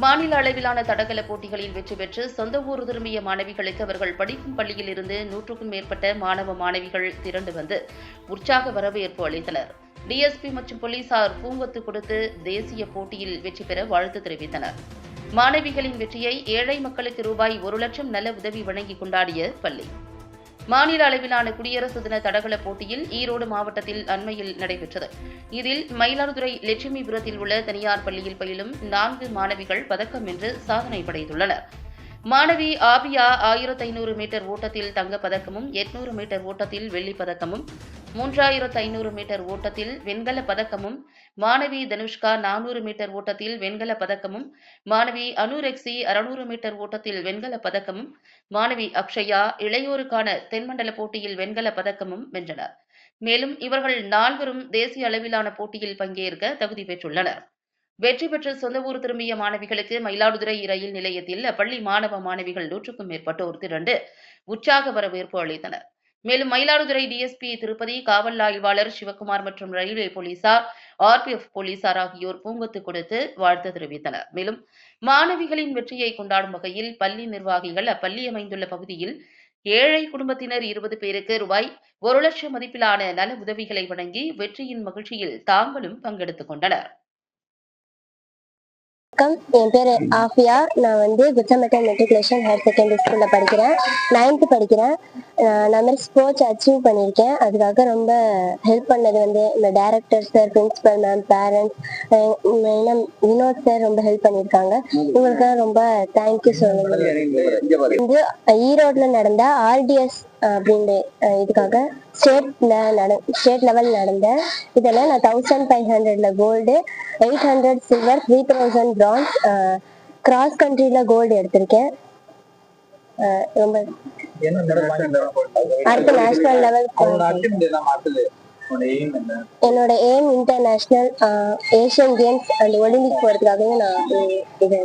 மாநில அளவிலான தடகள போட்டிகளில் வெற்றி பெற்று சொந்த ஊர் திரும்பிய மாணவிகளுக்கு அவர்கள் படிக்கும் பள்ளியில் இருந்து நூற்றுக்கும் மேற்பட்ட மாணவ மாணவிகள் திரண்டு வந்து உற்சாக வரவேற்பு அளித்தனர். டிஎஸ்பி மற்றும் போலீசார் பூங்கொத்து கொடுத்து தேசிய போட்டியில் வெற்றி பெற வாழ்த்து தெரிவித்தனர். மாணவிகளின் வெற்றியை ஏழை மக்களுக்கு ரூபாய் ஒரு லட்சம் நல உதவி வழங்கி கொண்டாடிய பள்ளி. மாநில அளவிலான குடியரசு தின தடகள போட்டியில் ஈரோடு மாவட்டத்தில் அண்மையில் நடைபெற்றது. இதில் மயிலாடுதுறை லட்சுமிபுரத்தில் உள்ள தனியார் பள்ளியில் பயிலும் நான்கு மாணவிகள் பதக்கம் வென்று சாதனை படைத்துள்ளனர். மாணவி ஆபியா ஆயிரத்து ஐநூறு மீட்டர் ஓட்டத்தில் தங்கப் பதக்கமும் எட்நூறு மீட்டர் ஓட்டத்தில் வெள்ளிப் பதக்கமும் மூன்றாயிரத்து ஐநூறு மீட்டர் ஓட்டத்தில் வெண்கலப் பதக்கமும் மாணவி தனுஷ்கா நானூறு மீட்டர் ஓட்டத்தில் வெண்கலப் பதக்கமும் மாணவி அனுரெக்சி அறுநூறு மீட்டர் ஓட்டத்தில் வெண்கலப் பதக்கமும் மாணவி அக்ஷயா இளையோருக்கான தென்மண்டல போட்டியில் வெண்கல பதக்கமும் வென்றனர். மேலும் இவர்கள் நால்வரும் தேசிய அளவிலான போட்டியில் பங்கேற்க தகுதி பெற்றுள்ளனர். வெற்றி பெற்று சொந்த ஊர் திரும்பிய மாணவிகளுக்கு மயிலாடுதுறை ரயில் நிலையத்தில் அப்பள்ளி மாணவ மாணவிகள் நூற்றுக்கும் மேற்பட்டோர் திரண்டு உற்சாக வரவேற்பு அளித்தனர். மேலும் மயிலாடுதுறை டிஎஸ்பி திருப்பதி காவல் ஆய்வாளர் சிவக்குமார் மற்றும் ரயில்வே போலீசார் ஆர்பிஎஃப் போலீசார் ஆகியோர் பூங்கொத்து கொடுத்து வாழ்த்து தெரிவித்தனர். மேலும் மாணவிகளின் வெற்றியை கொண்டாடும் வகையில் பள்ளி நிர்வாகிகள் அப்பள்ளி அமைந்துள்ள பகுதியில் ஏழை குடும்பத்தினர் இருபது பேருக்கு ரூபாய் ஒரு லட்சம் மதிப்பிலான நல உதவிகளை வழங்கி வெற்றியின் மகிழ்ச்சியில் தாங்களும் பங்கெடுத்துக் கொண்டனர். வணக்கம். என் பேர் ஆஃபியா. நான் வந்து குச்சமெட்டன் மெட்ரிகுலேஷன் ஹையர் செகண்டரி ஸ்கூலில் படிக்கிறேன். நைன்த்து படிக்கிறேன். நான் மாதிரி ஸ்போர்ட்ஸ் அச்சீவ் பண்ணியிருக்கேன். அதுக்காக ரொம்ப ஹெல்ப் பண்ணது வந்து இந்த director sir principal ma'am parents மெயினாக வினோத் சார் ரொம்ப ஹெல்ப் பண்ணியிருக்காங்க. இவங்களுக்குலாம் ரொம்ப தேங்க்யூ சொல்லணும் வந்து ஈரோட்ல நடந்த ஆர்டிஎஸ் அப்படின்ற அஹ் இதுக்காக ஸ்டேட்ல நட ஸ்டேட் லெவல் நடந்த இதில் நான் தௌசண்ட் ஃபைவ் ஹண்ட்ரட்ல gold eight hundred silver three thousand bronze cross கண்ட்ரில கோல்டு எடுத்திருக்கேன். ரொம்ப அடுத்த நேஷனல் லெவல் என்னோட aim international Asian Games and Olympic போகிறதுக்காகவே நான் இது